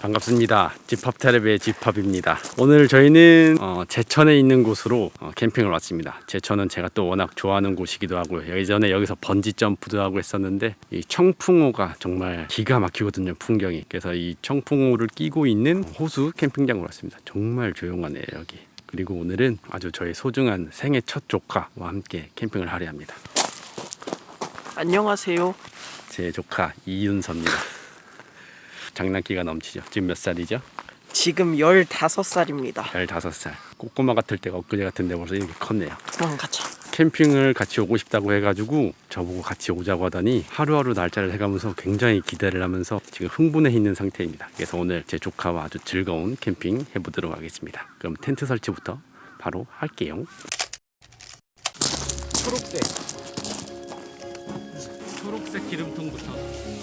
반갑습니다. 집합 테레비의 집합입니다. 오늘 저희는 어, 제천에 있는 곳으로 어, 캠핑을 왔습니다. 제천은 제가 또 워낙 좋아하는 곳이기도 하고요. 예전에 여기서 번지 점프도 하고 했었는데 이 청풍호가 정말 기가 막히거든요. 풍경이. 그래서 이 청풍호를 끼고 있는 호수 캠핑장으로 왔습니다. 정말 조용하네요 여기. 그리고 오늘은 아주 저의 소중한 생애 첫 조카와 함께 캠핑을 하려 합니다. 안녕하세요. 제 조카 이윤서입니다. 장난기가 넘치죠. 지금 몇 살이죠? 지금 15살입니다. 15살. 꼬꼬마 같을 때가 엊그제 같은데 벌써 이렇게 컸네요. 도망가자. 캠핑을 같이 오고 싶다고 해가지고 저보고 같이 오자고 하더니 하루하루 날짜를 해가면서 굉장히 기대를 하면서 지금 흥분해 있는 상태입니다. 그래서 오늘 제 조카와 아주 즐거운 캠핑 해보도록 하겠습니다. 그럼 텐트 설치부터 바로 할게요. 초록색. 초록색 기름통부터.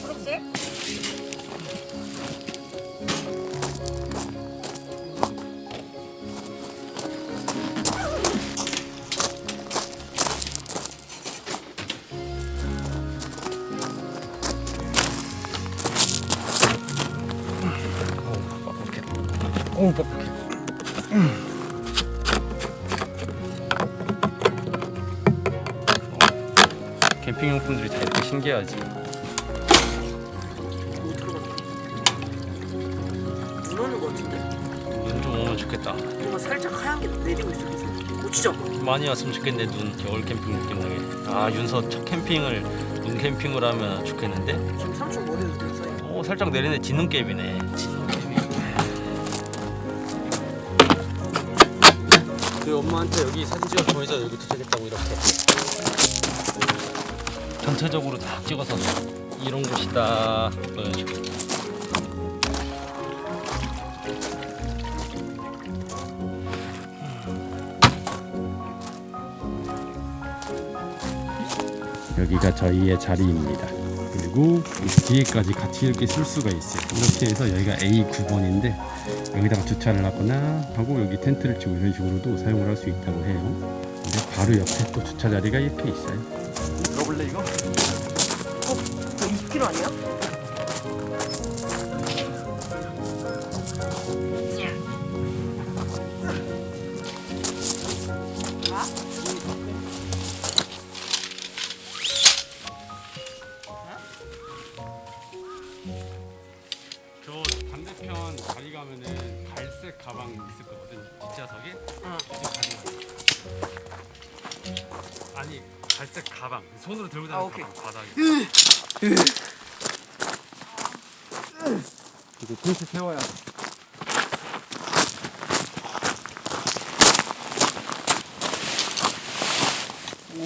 초록색? 오, 뻑뻑해. 캠핑 용품들이 다 이렇게 신기하지. 눈 오는 거 같은데? 눈 좀 오면 좋겠다. 뭔가 살짝 하얀 게 내리고 있어. 계속. 고추장. 많이 왔으면 좋겠네 눈 겨울 캠핑 느낌 나게. 아 윤서 첫 캠핑을 눈 캠핑을 하면 좋겠는데. 지금 삼촌 머리도 됐어요. 오 살짝 내리네 지는 갭이네. 그 엄마한테 여기 사진 찍어 보내자 여기 도착했다고 이렇게. 전체적으로 다 찍어서 이런 곳이다 보여주고. 여기가 저희의 자리입니다. 그리고 이 뒤에까지 같이 이렇게 쓸 수가 있어요. 이렇게 해서 여기가 A9번인데 여기다가 주차를 하거나 하고 여기 텐트를 치고 이런 식으로도 사용을 할 수 있다고 해요. 근데 바로 옆에 또 주차 자리가 이렇게 있어요. 들어볼래 이거? 저 20kg 아니야? 손으로 들고 아, 다니는 오케이. 가방 바닥에 이제 텐트 세워야 돼 오.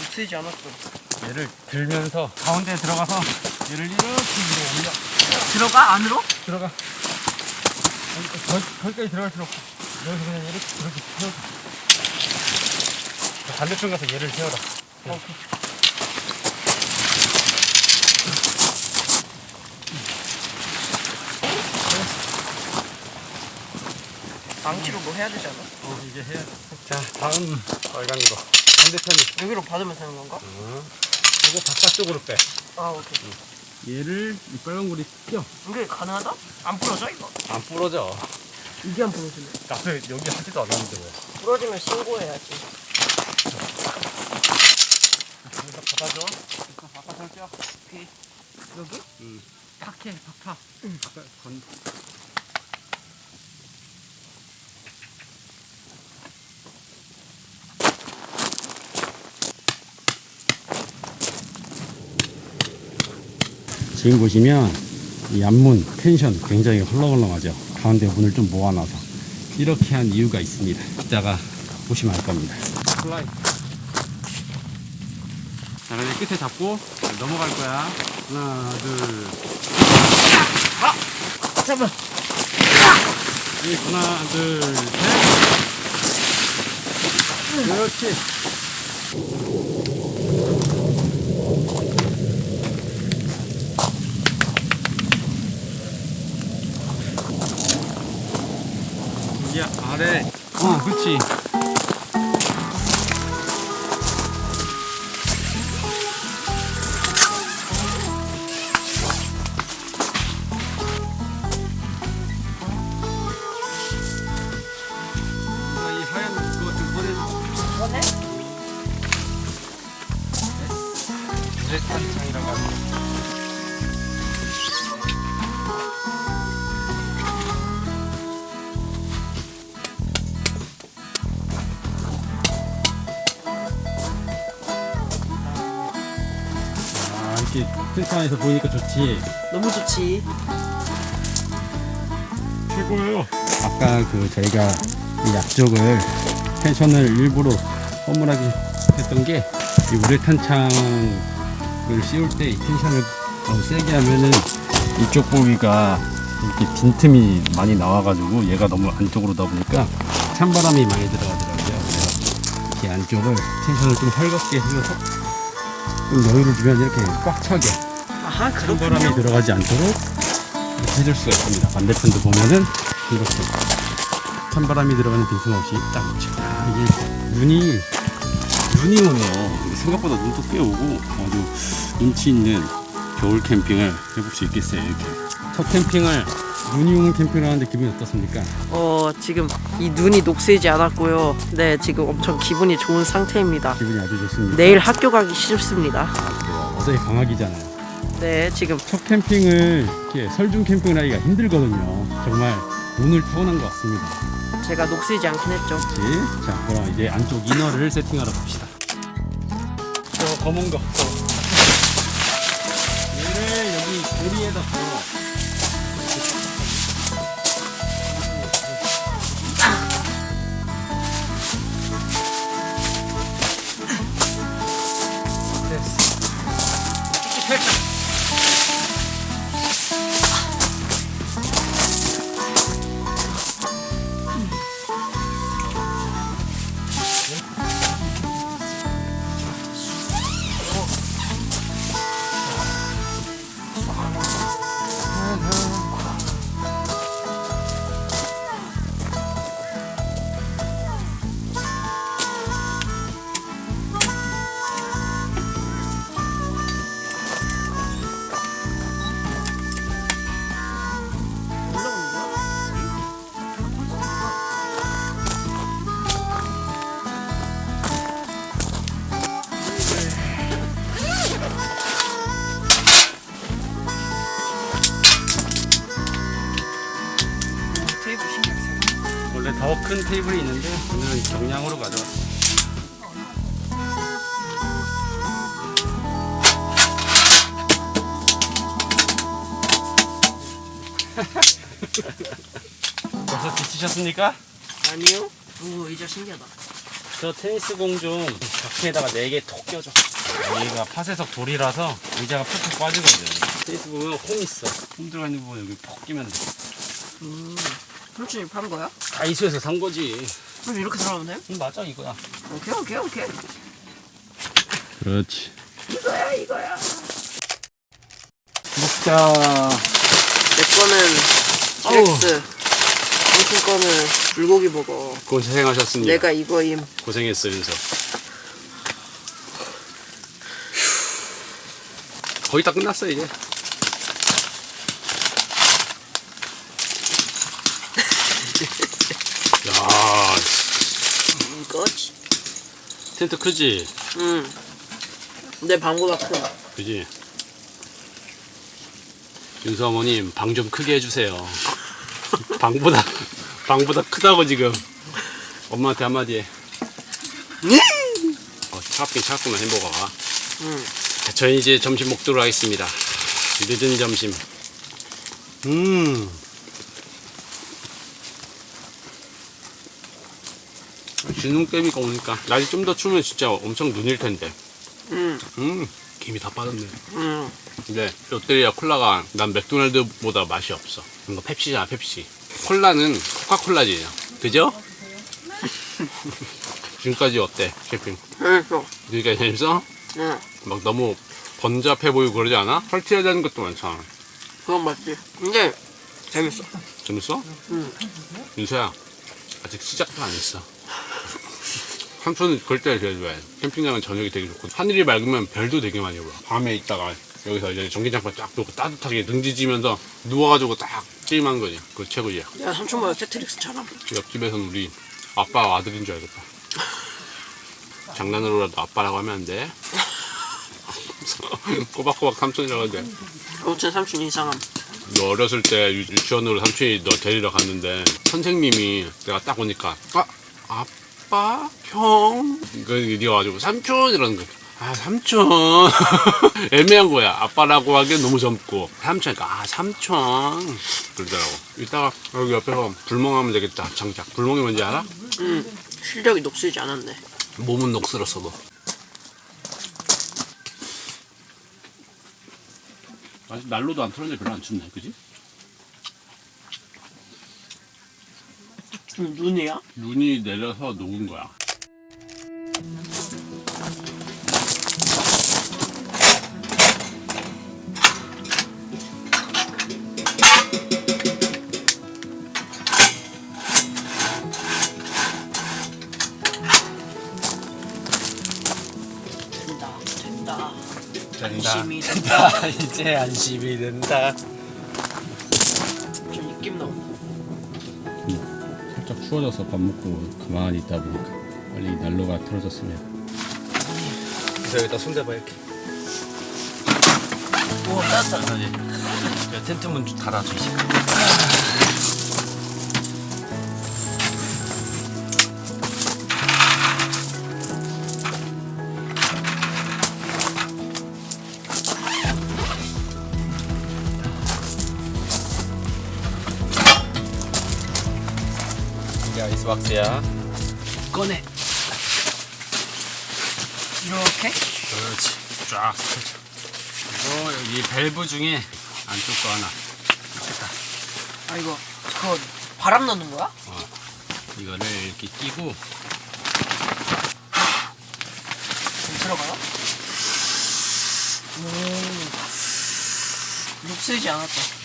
미치지 않았어. 얘를 들면서 가운데 들어가서 얘를 이렇게 위로 올려 들어가? 안으로? 들어가 아니, 거, 거기까지 들어갈 필요 없고 여기서 그냥 이렇게 이렇게 세워 반대편 가서 얘를 세워라 오케이. 망치로 뭐 해야 되지 않아? 어 이제 해야 자 다음 빨간 거 반대편이 여기로 받으면서 하는 건가? 이거 바깥쪽으로 빼 아 오케이. 얘를 이 빨간 고리 껴. 이게 가능하다? 안 부러져 이거? 안 부러져. 이게 안 부러지네. 나도 여기 하지도 않았는데 왜? 부러지면 신고해야지. 여기서 받아줘. 이거 바깥을 껴. 여기? 응. 팍해, 팍팍. 응. 건. 지금 보시면 이 앞문 텐션 굉장히 헐렁헐렁하죠. 가운데 문을 좀 모아놔서 이렇게 한 이유가 있습니다. 이따가 보시면 알 겁니다. 자, 이 끝에 잡고 넘어갈 거야. 하나, 둘. 잠깐만. 이 하나, 둘, 셋. 그렇지. 야 아래. 어, 그렇지. 이렇게 텐트 안에서 보니까 좋지. 너무 좋지. 최고예요. 아까 그 저희가 이 약쪽을 텐션을 일부러 허물하게 했던 게 이 우레탄 창을 씌울 때 이 텐션을 너무 세게 하면은 이쪽 부위가 이렇게 빈틈이 많이 나와가지고 얘가 너무 안쪽으로 다 보니까 찬바람이 많이 들어가더라고요. 그래서 이렇게 안쪽을 텐션을 좀 헐겁게 해서 좀 여유를 주면 이렇게 꽉 차게 아하, 찬바람이. 들어가지 않도록 이렇게 해줄 수가 있습니다. 반대편도 보면은 이렇게 찬바람이 들어가는 빈틈 없이 딱. 아, 이게 눈이 눈이 오네요. 생각보다 눈도 꽤 오고 아주 운치 있는 겨울 캠핑을 해볼 수 있겠어요. 이렇게 첫 캠핑을 눈이 오는 캠핑을 하는데 기분이 어떻습니까? 어, 지금 이 눈이 녹슬지 않았고요. 네, 지금 엄청 기분이 좋은 상태입니다. 기분이 아주 좋습니다. 내일 학교 가기 싫습니다. 아. 어차피 방학이잖아요. 네, 지금 첫 캠핑을 이렇게 설중 캠핑을 하기가 힘들거든요. 정말 운을 타고난 것 같습니다. 제가 녹슬지 않긴 했죠. 그렇지. 자, 그럼 이제 안쪽 이너를 세팅하러 갑시다. 저 검은 거. 얘를 여기 고리에다 둬. 테 이블 원래 더큰 테이블이 있는데 오늘은 경량으로 가져왔어. 벌써 지치셨습니까? 아니요? 오, 의자 신기하다. 저 테니스 공 좀 바퀴에다가 4개 톡 껴줘. 여기가 팥에석 돌이라서 의자가 푹푹 빠지거든. 테니스 보면 홈 있어. 홈 들어가 있는 부분 여기 푹 끼면 돼. 음, 삼촌이 파는 거야? 다이소에서 산 거지. 그럼 이렇게 들어가면 돼요? 음, 맞아 이거야. 오케이, 오케이, 오케이. 그렇지. 이거야, 이거야. 먹자. 내 거는 치렉스. 삼촌 거는 불고기 먹어. 고생하셨습니다. 내가 이거임. 고생했어 윤서. 거의 다 끝났어 이제. 야 이거지. 텐트 크지? 응. 내 방보다 큰. 그지? 윤서 어머님 방 좀 크게 해주세요. 방보다 방보다 크다고 지금. 엄마한테 한마디 해. 어, 차갑긴 차갑구만 햄버거가. 응. 자, 저희 이제 점심 먹도록 하겠습니다. 늦은 점심. 음. 진눈깨비가 오니까 날이 좀 더 추우면 진짜 엄청 눈일 텐데. 응. 음, 김이 다 빠졌네. 응. 근데 롯데리아 콜라가 난 맥도날드보다 맛이 없어. 이거 펩시잖아, 펩시. 콜라는 코카콜라지. 그죠? 지금까지 어때, 셰핑? 재밌어. 그러니까 재밌어? 응. 막 너무 번잡해 보이고 그러지 않아? 설치해야 되는 것도 많잖아. 그건 맞지. 근데 재밌어. 재밌어? 응. 윤서야, 아직 시작도 안 했어. 삼촌은 그럴 때를 제일 좋아해. 캠핑장은 저녁이 되게 좋고, 하늘이 맑으면 별도 되게 많이 보여. 밤에 있다가 여기서 이제 전기장판 쫙 놓고 따뜻하게 능지지면서 누워가지고 딱 게임하는 거지. 그거 최고지. 야, 삼촌보다 테트릭스처럼. 옆집에서는 우리 아빠 아들인 줄 알겠다. 장난으로라도 아빠라고 하면 안 돼. 꼬박꼬박 삼촌이라고 하는데 아무튼 삼촌 이상함. 너 어렸을 때 유- 유치원으로 삼촌이 너 데리러 갔는데 선생님이 내가 딱 오니까 아 아빠 형그 네가 와가지고 삼촌 이러는 거야. 아 삼촌. 애매한 거야. 아빠라고 하기엔 너무 젊고. 삼촌이니까 아 삼촌. 그러더라고. 이따가 여기 옆에서 불멍하면 되겠다 장작. 불멍이 뭔지 알아? 음, 실력이 녹슬지 않았네. 몸은 녹슬었어도 아직 난로도 안 틀었는데 별로 안 춥네. 그지? 눈이야? 눈이 내려서 녹은 거야. 된다, 된다. 된다. 안심이 된다. 이제 안심이 된다. 추워져서 밥 먹고 가만히 있다 보니까 빨리 난로가 틀어졌으면. 그래서 여기다 손대봐 이렇게. 우와, 따뜻하다. 아니, 텐트 문 닫아주시. 박스야. 꺼내. 이렇게? 그렇지. 쫙. 펼쳐. 그리고 여기 밸브 중에 안쪽 거 하나. 됐다. 아, 이거, 그거 바람 넣는 거야? 어. 이거를 이렇게 끼고 좀 들어가요? 오. 녹슬지 않았다.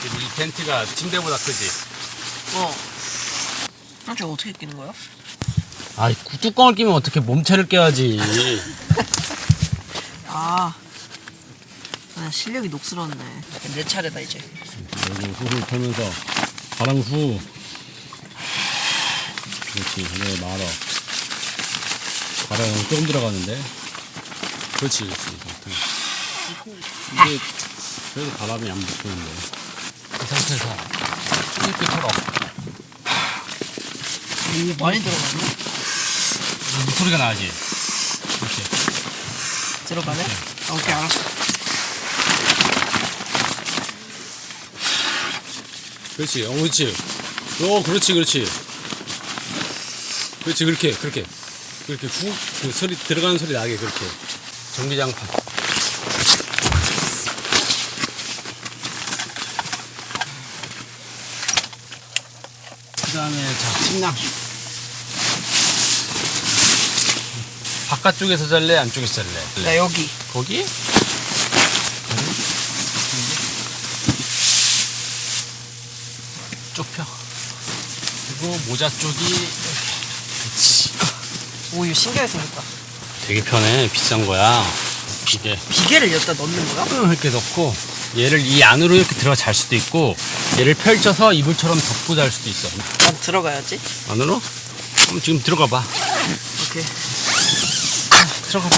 그리고 이 텐트가 침대보다 크지? 어. 삼촌 어떻게 끼는 거야? 아이 뚜껑을 끼면 어떻게 몸체를 껴야지 아. 아, 실력이 녹슬었네. 내 차례다, 이제. 그리고 후를 털면서 바람 후 그렇지 이제 말어 바람 조금 들어가는데 그렇지 그렇지 이게 그래도 바람이 안 붙는데 이 상태에서 이렇게 털어 오, 많이 들어가네. 소리가 나지 이렇게 들어가네? 아, 오케이, 알았어. 그렇지, 어, 그렇지. 어, 그렇지, 그렇지. 그렇지, 그렇게, 그렇게. 그렇게 후, 그 소리, 들어가는 소리 나게, 그렇게. 전기장판. 다음에, 자, 침낭. 바깥쪽에서 잘래, 안쪽에서 잘래? 나 여기. 거기? 좁혀. 그리고 모자 쪽이 이렇게. 그렇지. 오, 이거 신기하게 생겼다. 되게 편해. 비싼 거야. 이게 비계를 여기다 넣는 거야? 이렇게 넣고 얘를 이 안으로 이렇게 들어가 잘 수도 있고 얘를 펼쳐서 이불처럼 덮고 잘 수도 있어. 난 들어가야지. 안으로? 그럼 지금 들어가 봐. 오케이. 들어가 봐.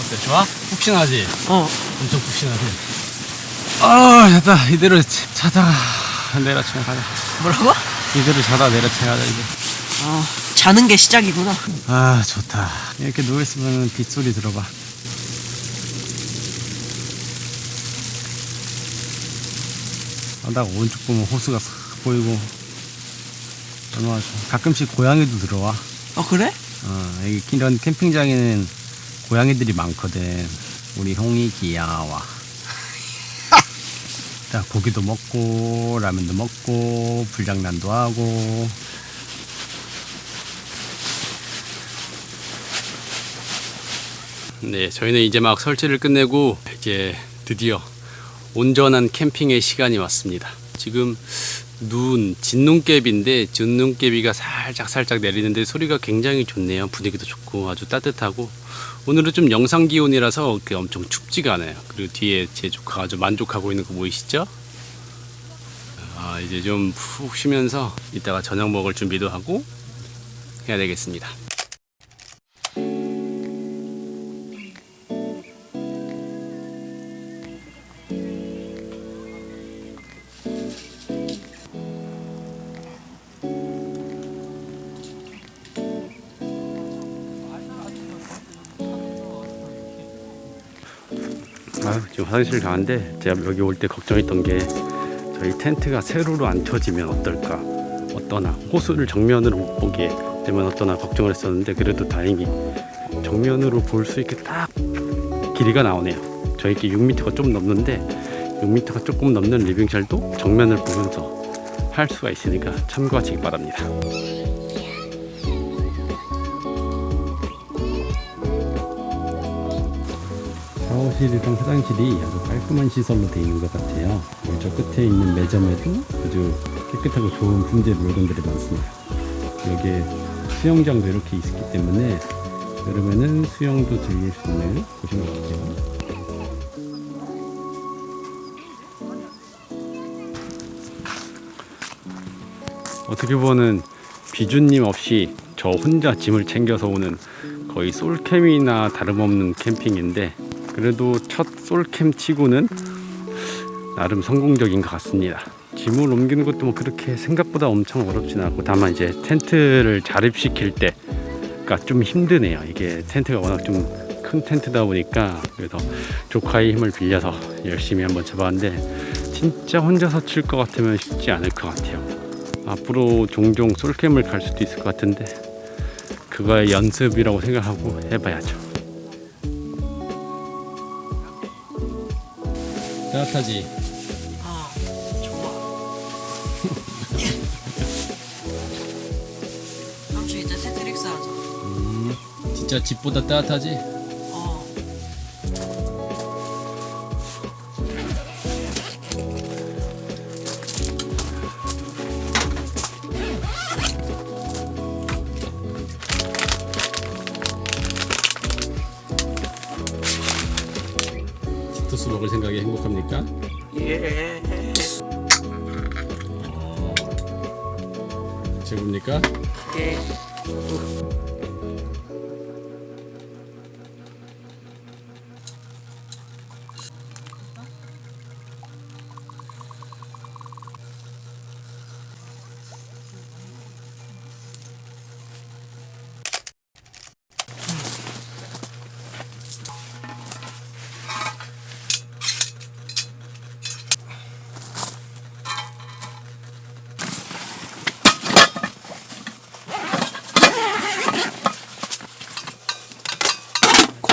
어때? 좋아? 푹신하지? 어. 엄청 푹신하지? 아 됐다 이대로 자다가 내려치면 가자 뭐라고? 이대로 자다 내려치면 가자 이제 아, 자는 게 시작이구나. 아 좋다 이렇게 누워있으면 빗소리 들어봐 아, 나 오른쪽 보면 호수가 싹 보이고 얼마나 좋아 가끔씩 고양이도 들어와 아, 그래? 어, 여기 이런 캠핑장에는 고양이들이 많거든. 우리 형이 귀여워. 자, 고기도 먹고, 라면도 먹고, 불장난도 하고. 네, 저희는 이제 막 설치를 끝내고, 이제 드디어 온전한 캠핑의 시간이 왔습니다. 지금 눈, 진눈깨비인데 진눈깨비가 살짝 살짝 내리는데 소리가 굉장히 좋네요. 분위기도 좋고 아주 따뜻하고 오늘은 좀 영상 기온이라서 엄청 춥지가 않아요. 그리고 뒤에 제 조카가 아주 만족하고 있는 거 보이시죠? 아 이제 좀 푹 쉬면서 이따가 저녁 먹을 준비도 하고 해야 되겠습니다. 아, 지금 화장실 가는데 제가 여기 올 때 걱정했던 게 저희 텐트가 세로로 안 쳐지면 어떨까? 어떠나? 호수를 정면으로 못 보게 되면 어떠나 걱정을 했었는데 그래도 다행히 정면으로 볼 수 있게 딱 길이가 나오네요. 저희께 6m가 좀 넘는데 6m가 조금 넘는 리빙셜도 정면을 보면서 할 수가 있으니까 참고하시기 바랍니다 샤워실이랑 화장실이 아주 깔끔한 시설로 되어 있는 것 같아요. 저 끝에 있는 매점에도 아주 깨끗하고 좋은 품질 물건들이 많습니다. 여기에 수영장도 이렇게 있기 때문에 여름에는 수영도 즐길 수 있는 곳인 것 같아요. 어떻게 보면 비주님 없이 저 혼자 짐을 챙겨서 오는 거의 솔캠이나 다름없는 캠핑인데 그래도 첫 솔캠 치고는 나름 성공적인 것 같습니다. 짐을 옮기는 것도 뭐 그렇게 생각보다 엄청 어렵진 않고 다만 이제 텐트를 자립시킬 때가 좀 힘드네요. 이게 텐트가 워낙 좀 큰 텐트다 보니까 그래서 조카의 힘을 빌려서 열심히 한번 쳐봤는데 진짜 혼자서 칠 것 같으면 쉽지 않을 것 같아요. 앞으로 종종 솔캠을 갈 수도 있을 것 같은데 그거의 연습이라고 생각하고 해봐야죠. 따뜻하지? 아 좋아 삼촌 이제 테트릭스 하자 음, 진짜 집보다 따뜻하지?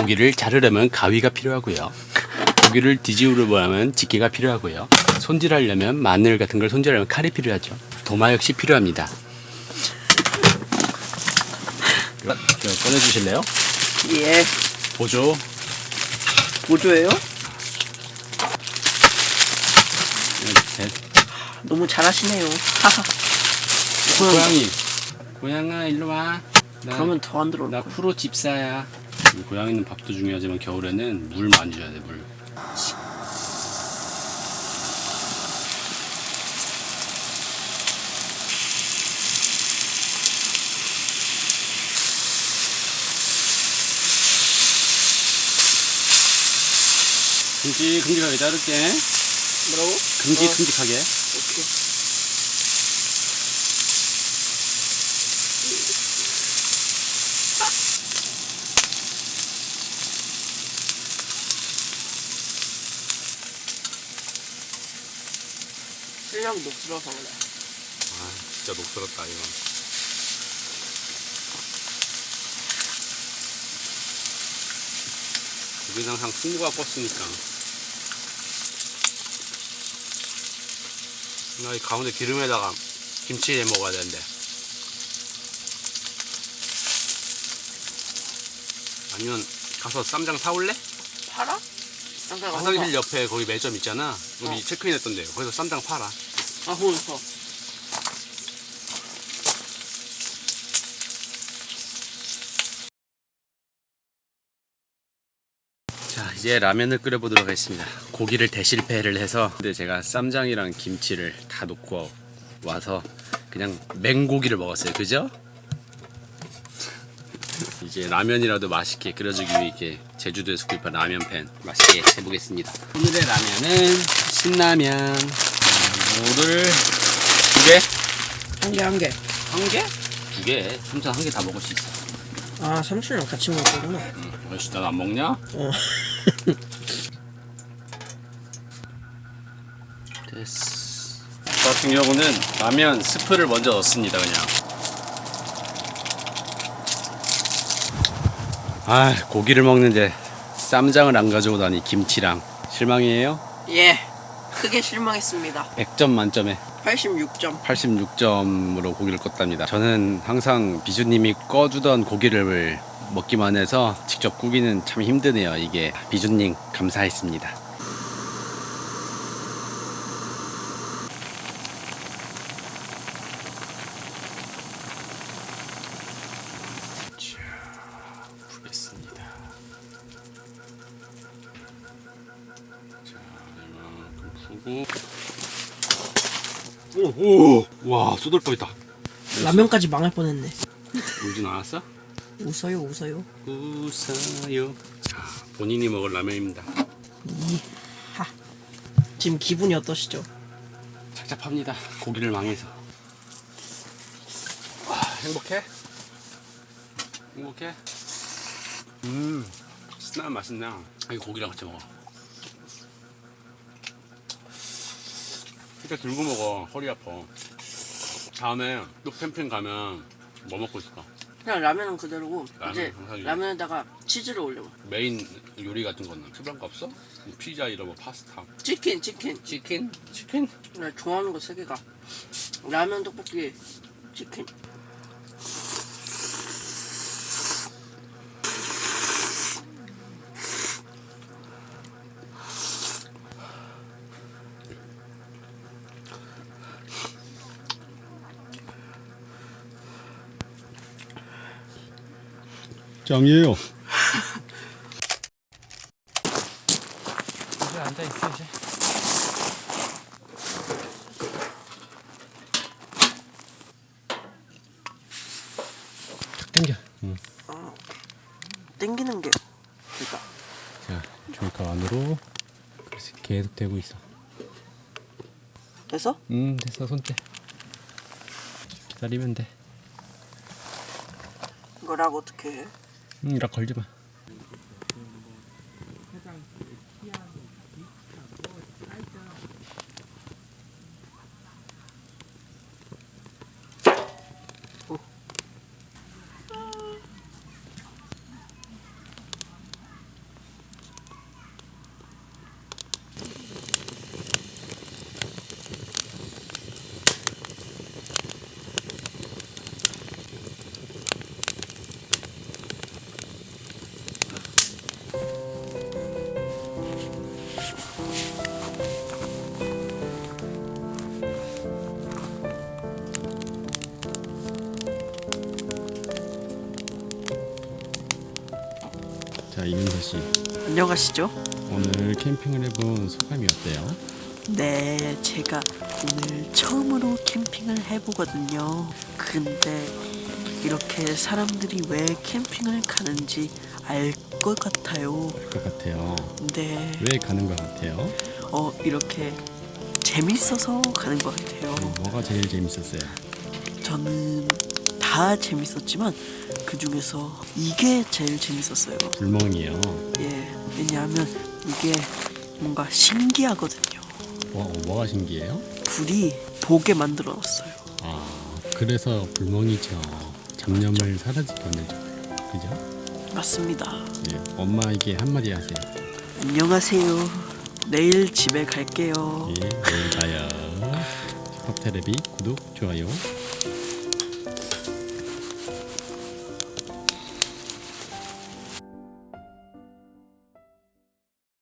고기를 자르려면 가위가 필요하고요. 고기를 뒤집으려면 집게가 필요하고요. 손질하려면 마늘 같은 걸 손질하려면 칼이 필요하죠. 도마 역시 필요합니다. 꺼내주실래요? 예. 보조. 보조예요? 이렇게. 너무 잘하시네요. 하하. 고양이. 고양아 일로 와. 나, 그러면 더 안 들어올 나 거야. 프로 집사야. 이 고양이는 밥도 중요하지만 겨울에는 물 많이 줘야 돼 물. 큼직큼직하게 자를게. 뭐라고? 큼직큼직하게. 오케이. 실력이 녹슬어서 그래. 아, 진짜 녹슬었다 이거. 우리는 항상 승부가 뻗으니까. 나 이 가운데 기름에다가 김치 해 먹어야 되는데. 아니면 가서 쌈장 사올래? 팔아? 쌍가 화장실 옆에 거기 매점 있잖아. 우리 어. 체크인 했던 데. 거기서 쌈장 팔아. 아, 거기서. 자 이제 라면을 끓여 보도록 하겠습니다 고기를 대실패를 해서 근데 제가 쌈장이랑 김치를 다 놓고 와서 그냥 맹고기를 먹었어요. 그죠? 이제 라면이라도 맛있게 끓여주기 위해 제주도에서 구입한 라면팬 맛있게 해보겠습니다. 오늘의 라면은 신라면 물을 두 개? 한 개 한 개. 한 개? 두 개? 삼촌 한 개 다 먹을 수 있어. 아 삼촌이랑 같이 먹을 거구나. 응. 아저씨 나안 먹냐? 어. 됐어. 저 같은 경우는 라면 스프를 먼저 넣습니다 그냥. 아 고기를 먹는데 쌈장을 안 가져오다니 김치랑 실망이에요? 예. 크게 실망했습니다. 100점 만점에 86점. 86점으로 고기를 껐답니다. 저는 항상 비주님이 꺼주던 고기를 먹기만 해서 직접 구기는 참 힘드네요. 이게 비주님 감사했습니다. 자, 부겠습니다. 자, 이만큼 푸고 오, 오, 와, 쏟을 뻔했다. 라면까지 망할 뻔했네. 울진 않았어? 웃어요 웃어요. 웃어요. 자, 본인이 먹을 라면입니다. 하. 지금 기분이 어떠시죠? 착잡합니다. 고기를 망해서. 와, 행복해? 행복해? 음, 신나는 맛있나? 이 고기랑 같이 먹어. 이렇게 들고 먹어. 허리 아파. 다음에 또 캠핑 가면 뭐 먹고 있을까? 그냥 라면은 그대로고 라면 이제 항상 라면에다가 치즈를 올려. 메인 요리 같은 거는 특별한 거 없어? 피자 이런 거 파스타 치킨 치킨. 치킨? 치킨? 나 좋아하는 거 세 개가 라면 떡볶이 치킨. 짱이에요. 이제 앉아 있어 이제. 탁 당겨. 응. 땡기는 게 그러니까 자 조이카 안으로 그래서 계속 되고 있어. 돼서 음 됐어 손대. 기다리면 돼. 이거랑 어떻게 해? 응, 이라 걸지 마. 안녕하시죠? 오늘 캠핑을 해본 소감이 어때요? 네, 제가 오늘 처음으로 캠핑을 해보거든요. 근데 이렇게 사람들이 왜 캠핑을 가는지 알 것 같아요. 알것 같아요. 네, 왜 가는 것 같아요? 어 이렇게 재밌어서 가는 것 같아요. 뭐가 제일 재밌었어요? 저는 다 재밌었지만 그 중에서 이게 제일 재밌었어요. 불멍이요. 예, 왜냐하면 이게 뭔가 신기하거든요. 뭐, 뭐가 신기해요? 불이 보게 만들어 놨어요. 아 그래서 불멍이죠. 잡념을 사라지게 만들잖아요. 그죠? 맞습니다. 네, 엄마에게 한마디 하세요. 안녕하세요. 내일 집에 갈게요. 예, 내일 봐요. 힙합 테레비 구독, 좋아요